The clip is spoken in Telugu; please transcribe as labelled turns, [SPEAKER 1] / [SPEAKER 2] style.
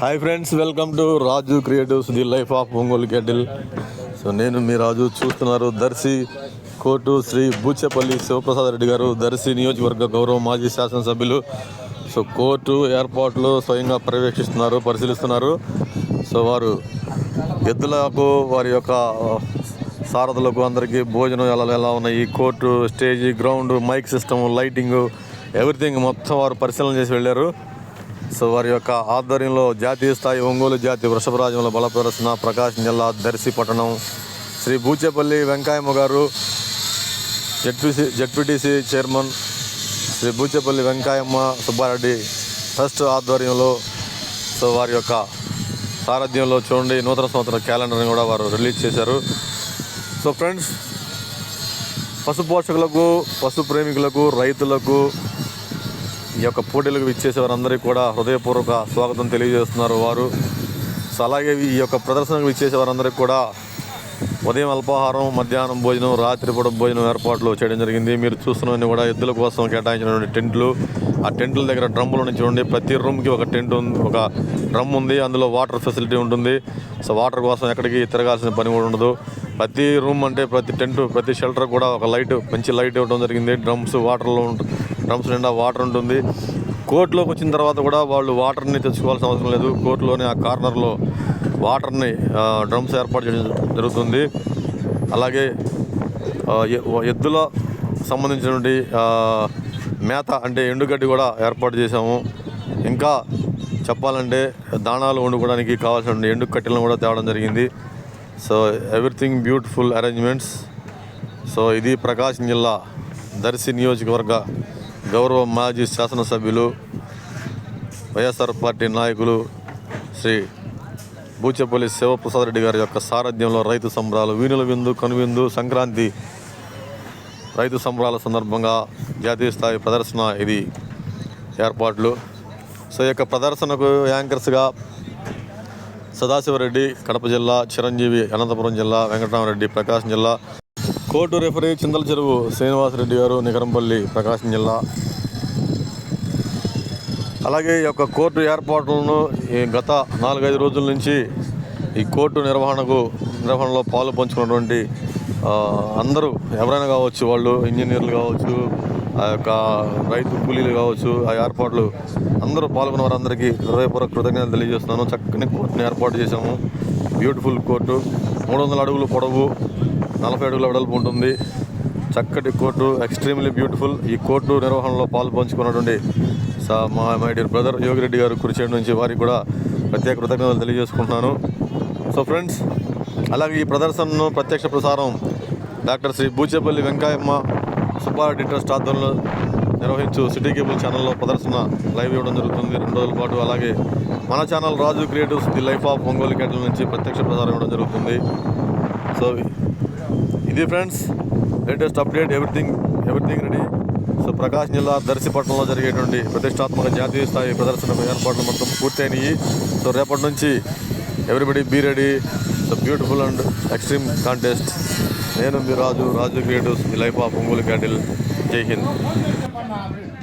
[SPEAKER 1] Hi friends welcome to Raju creatives the life of Ongole cattle so నేను మీ రాజు చూస్తున్నారు దర్శి కోర్టు శ్రీ బూచెపల్లి శివప్రసాద్ రెడ్డి గారు. దర్శి నియోజకవర్గ గౌరవ మాజీ శాసనసభ్యులు. సో కోర్టు ఏర్పాట్లు స్వయంగా పర్యవేక్షిస్తున్నారు పరిశీలిస్తున్నారు. సో వారు ఎద్దులకు వారి యొక్క సారథులకు అందరికీ భోజనం ఎలా ఎలా ఉన్నాయి? Court stage ground mic system lighting everything మొత్తం వారు పరిశీలన చేసి వెళ్ళారు. సో వారి యొక్క ఆధ్వర్యంలో జాతీయ స్థాయి ఒంగోలు జాతి వృషభరాజంలో బల ప్రదర్శన ప్రకాశం జిల్లా దర్శి పట్టణం Shri Buchepalli Venkayamma garu ZPC ZPTC chairman Shri Buchepalli Venkayamma Subbareddy trust ఆధ్వర్యంలో సో వారి యొక్క సారథ్యంలో చూడండి నూతన సంవత్సర క్యాలెండర్ని కూడా వారు రిలీజ్ చేశారు. సో ఫ్రెండ్స్ పశు పోషకులకు పశు ప్రేమికులకు రైతులకు ఈ యొక్క పోటీలకు ఇచ్చేసే వారందరికీ కూడా హృదయపూర్వక స్వాగతం తెలియజేస్తున్నారు. వారు సో అలాగే ఈ యొక్క ప్రదర్శనకు ఇచ్చేసే వారందరికీ కూడా ఉదయం అల్పాహారం మధ్యాహ్నం భోజనం రాత్రి పూట భోజనం ఏర్పాట్లు చేయడం జరిగింది. మీరు చూస్తున్నవన్నీ కూడా ఎద్దుల కోసం కేటాయించినటువంటి టెంట్లు. ఆ టెంట్ల దగ్గర డ్రమ్ములు నుంచి చూడండి. ప్రతి రూమ్కి ఒక టెంట్ ఉంది ఒక డ్రమ్ ఉంది. అందులో వాటర్ ఫెసిలిటీ ఉంటుంది. సో వాటర్ కోసం ఎక్కడికి తిరగాల్సిన పని కూడా ఉండదు. ప్రతి రూమ్ అంటే ప్రతి టెంట్ ప్రతి షెల్టర్ కూడా ఒక లైట్ మంచి లైట్ ఇవ్వడం జరిగింది. డ్రమ్స్ వాటర్లో డ్రమ్స్ నిండా వాటర్ ఉంటుంది. కోర్టులోకి వచ్చిన తర్వాత కూడా వాళ్ళు వాటర్ని తెచ్చుకోవాల్సిన అవసరం లేదు. కోర్టులోని ఆ కార్నర్లో వాటర్ని డ్రమ్స్ ఏర్పాటు చేయడం జరుగుతుంది. అలాగే ఎద్దుల సంబంధించినటువంటి మేత అంటే ఎండుగడ్డి కూడా ఏర్పాటు చేశాము. ఇంకా చెప్పాలంటే దాణాలు వండుకోవడానికి కావాల్సిన ఎండు కట్టెలను కూడా తేవడం జరిగింది. So everything beautiful arrangements. So ఇది ప్రకాశం జిల్లా దర్శి నియోజకవర్గ గౌరవ మాజీ శాసనసభ్యులు వైఎస్ఆర్ పార్టీ నాయకులు శ్రీ బూచెపల్లి శివప్రసాద్ రెడ్డి గారి యొక్క సారథ్యంలో రైతు సంబరాలు వీణుల విందు కనువిందు సంక్రాంతి రైతు సంబరాల సందర్భంగా జాతీయ స్థాయి ప్రదర్శన ఇది ఏర్పాట్లు. సో ఈ యొక్క ప్రదర్శనకు యాంకర్స్గా సదాశివరెడ్డి కడప జిల్లా చిరంజీవి అనంతపురం జిల్లా వెంకటరామరెడ్డి ప్రకాశం జిల్లా కోర్టు రెఫరీ చింతల చెరువు శ్రీనివాసరెడ్డి గారు నికరంపల్లి ప్రకాశం జిల్లా. అలాగే ఈ యొక్క కోర్టు ఏర్పాట్లను ఈ గత నాలుగైదు రోజుల నుంచి ఈ కోర్టు నిర్వహణకు నిర్వహణలో పాలు పంచుకున్నటువంటి అందరూ ఎవరైనా కావచ్చు వాళ్ళు ఇంజనీర్లు కావచ్చు ఆ యొక్క రైతు కూలీలు కావచ్చు ఆ ఏర్పాట్లు అందరూ పాల్గొన్న వారందరికీ హృదయపూర్వక కృతజ్ఞతలు తెలియజేస్తున్నాను. చక్కని కోర్టుని ఏర్పాటు చేశాము. Beautiful court. మూడు వందల అడుగులు పొడవు. నలభై అడుగుల వెడల్పు ఉంటుంది. చక్కటి కోర్టు ఎక్స్ట్రీమ్లీ బ్యూటిఫుల్ ఈ కోర్టు నిర్వహణలో పాలు పంచుకున్నటువంటి సా మా మై డియర్ బ్రదర్ యోగిరెడ్డి గారు కురిచేడు నుంచి వారికి కూడా ప్రత్యేక కృతజ్ఞతలు తెలియజేసుకుంటున్నాను. సో ఫ్రెండ్స్ అలాగే ఈ ప్రదర్శనను ప్రత్యక్ష ప్రసారం డాక్టర్ శ్రీ బూచేపల్లి వెంకాయమ్మ సుబ్బారెడ్డి ట్రస్ట్ ఆధ్వర్యంలో నిర్వహించు సిటీ కేబుల్ ఛానల్లో ప్రదర్శన లైవ్ ఇవ్వడం జరుగుతుంది. రెండు రోజుల పాటు అలాగే మన channel Raju creatives the life of Ongole cattle నుంచి ప్రత్యక్ష ప్రసారం ఇవ్వడం జరుగుతుంది. సో ఇది friends latest update everything everything ready. So Prakasam జిల్లా దర్శిపట్నంలో జరిగేటువంటి ప్రతిష్టాత్మక జాతీయ స్థాయి ప్రదర్శన ఏర్పాట్లు మొత్తం పూర్తయినాయి. సో రేపటి నుంచి everybody be ready so beautiful and extreme contest నేను మీ Raju Raju creatives the life of Ongole cattle Jai Hind. yapman abi.